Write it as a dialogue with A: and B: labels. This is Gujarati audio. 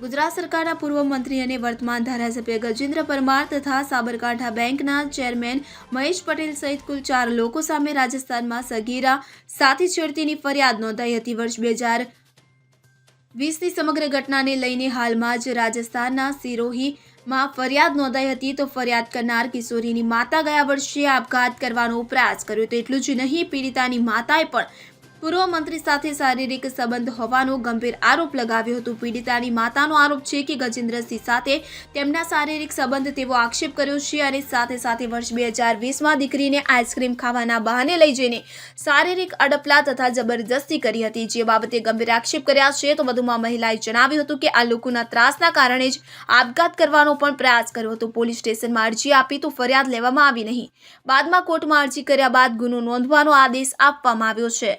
A: ગુજરાત સરકારના પૂર્વ મંત્રી અને વર્તમાન ધારાસભ્ય ગજેન્દ્ર પરમાર તથા સાબરકાંઠા બેંકના ચેરમેન મહેશ પટેલ સહિત કુલ ચાર લોકો સામે રાજસ્થાનમાં સગીરા સાથી છેડતીની ફરિયાદ નોંધાઈ હતી. વર્ષ બે હજાર વીસની સમગ્ર ઘટનાને લઈને હાલમાં જ રાજસ્થાનના સિરોહીમાં ફરિયાદ નોંધાઈ હતી. તો ફરિયાદ કરનાર કિશોરીની માતા ગયા વર્ષે આપઘાત કરવાનો પ્રયાસ કર્યો. તો એટલું જ નહીં, પીડિતાની માતાએ પણ પૂર્વ મંત્રી સાથે શારીરિક સંબંધ હોવાનો ગંભીર આરોપ લગાવ્યો હતો. પીડિતાની માતાનો આરોપ છે કે ગજેન્દ્રસિંહ સાથે તેમના શારીરિક સંબંધ તેવો આક્ષેપ કર્યો છે અને સાથે સાથે વર્ષ બે હજાર વીસમાં દીકરીને આઈસ્ક્રીમ ખાવાના બહાને લઈ જઈને શારીરિક અડપલા તથા જબરજસ્તી કરી હતી. જે બાબતે ગંભીર આક્ષેપ કર્યા છે તો વધુમાં મહિલાએ જણાવ્યું હતું કે આ લોકોના ત્રાસના કારણે જ આપઘાત કરવાનો પણ પ્રયાસ કર્યો હતો. પોલીસ સ્ટેશનમાં અરજી આપી તો ફરિયાદ લેવામાં આવી નહીં. બાદમાં કોર્ટમાં અરજી કર્યા બાદ ગુનો નોંધવાનો આદેશ આપવામાં આવ્યો છે.